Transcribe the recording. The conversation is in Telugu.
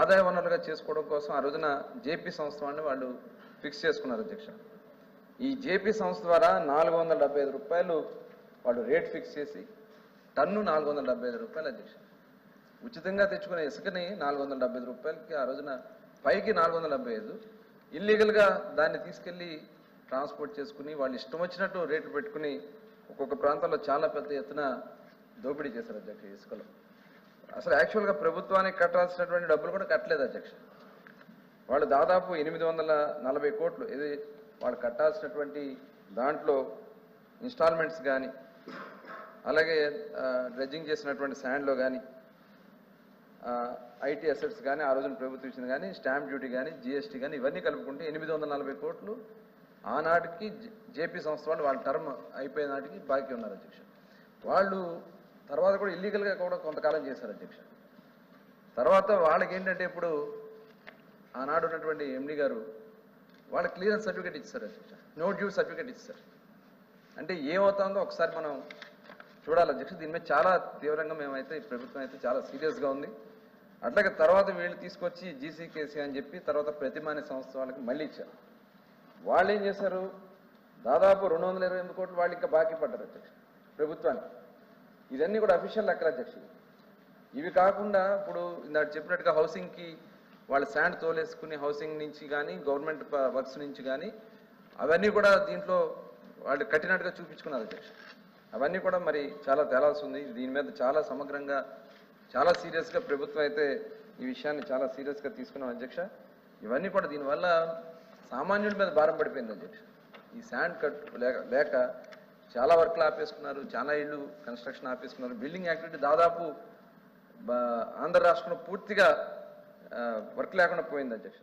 ఆదాయ వనరులుగా చేసుకోవడం కోసం ఆ రోజున జేపీ సంస్థ వాళ్ళని వాళ్ళు ఫిక్స్ చేసుకున్నారు అధ్యక్ష. ఈ జేపీ సంస్థ ద్వారా నాలుగు వందల డెబ్బై ఐదు రూపాయలు వాళ్ళు రేట్ ఫిక్స్ చేసి టన్ను నాలుగు వందల డెబ్బై ఐదు రూపాయలు అధ్యక్ష. ఉచితంగా తెచ్చుకునే ఇసుకని నాలుగు వందల డెబ్బై ఐదు రూపాయలకి ఆ రోజున పైకి నాలుగు వందల డెబ్బై ఐదు ఇల్లీగల్గా దాన్ని తీసుకెళ్ళి ట్రాన్స్పోర్ట్ చేసుకుని వాళ్ళు ఇష్టం వచ్చినట్టు రేట్లు పెట్టుకుని ఒక్కొక్క ప్రాంతంలో చాలా పెద్ద ఎత్తున దోపిడీ చేశారు అధ్యక్ష ఇసుకలో. అసలు యాక్చువల్గా ప్రభుత్వానికి కట్టాల్సినటువంటి డబ్బులు కూడా కట్టలేదు అధ్యక్ష. వాళ్ళు దాదాపు ఎనిమిది వందల నలభై కోట్లు ఇది వాళ్ళు కట్టాల్సినటువంటి దాంట్లో ఇన్స్టాల్మెంట్స్ కానీ అలాగే డ్రెడ్జింగ్ చేసినటువంటి శాండ్లో కానీ ఐటీ అసెట్స్ కానీ ఆ రోజున ప్రభుత్వం ఇచ్చిన కానీ స్టాంప్ డ్యూటీ కానీ జిఎస్టీ కానీ ఇవన్నీ కలుపుకుంటే ఎనిమిది వందల నలభై కోట్లు ఆనాటికి జేపీ సంస్థ వాళ్ళు వాళ్ళ టర్మ్ అయిపోయిన నాటికి బాకీ ఉన్నారు అధ్యక్ష. వాళ్ళు తర్వాత కూడా ఇల్లీగల్గా కూడా కొంతకాలం చేశారు అధ్యక్ష. తర్వాత వాళ్ళకి ఏంటంటే ఇప్పుడు ఆనాడు ఉన్నటువంటి ఎండి గారు వాళ్ళ క్లియరెన్స్ సర్టిఫికేట్ ఇచ్చారు అధ్యక్ష. నో డ్యూ సర్టిఫికేట్ ఇచ్చారు. అంటే ఏమవుతుందో ఒకసారి మనం చూడాలి అధ్యక్ష. దీని మీద చాలా తీవ్రంగా మేమైతే ఈ ప్రభుత్వం అయితే చాలా సీరియస్గా ఉంది. అట్లాగే తర్వాత వీళ్ళు తీసుకొచ్చి జీసీకేసీ అని చెప్పి తర్వాత ప్రతిమాని సంస్థ వాళ్ళకి మళ్ళీ ఇచ్చారు. వాళ్ళు ఏం చేశారు? దాదాపు రెండు వందల ఇరవై ఎనిమిది కోట్లు వాళ్ళు ఇంకా బాకీ పడ్డారు అధ్యక్ష ప్రభుత్వానికి. ఇదన్నీ కూడా అఫీషియల్ లెక్కలు అధ్యక్ష ఇవి కాకుండా ఇప్పుడు ఇందాక చెప్పినట్టుగా హౌసింగ్కి వాళ్ళు శాండ్ తోలేసుకుని హౌసింగ్ నుంచి కానీ గవర్నమెంట్ వర్క్స్ నుంచి కానీ అవన్నీ కూడా దీంట్లో వాళ్ళు కట్టినట్టుగా చూపించుకున్నారు అధ్యక్ష అవన్నీ కూడా మరి చాలా తేలాల్సి ఉంది. దీని మీద చాలా సమగ్రంగా చాలా సీరియస్గా ప్రభుత్వం అయితే ఈ విషయాన్ని చాలా సీరియస్గా తీసుకున్నాం అధ్యక్ష. ఇవన్నీ కూడా దీనివల్ల సామాన్యుడి మీద భారం పడిపోయింది అధ్యక్ష. ఈ శాండ్ కట్ లేక లేక చాలా వర్క్లు ఆపేసుకున్నారు చాలా ఇళ్ళు కన్స్ట్రక్షన్ ఆపేసుకున్నారు. బిల్డింగ్ యాక్టివిటీ దాదాపు ఆంధ్ర రాష్ట్రంలో పూర్తిగా వర్క్ లేకుండా పోయింది అధ్యక్ష.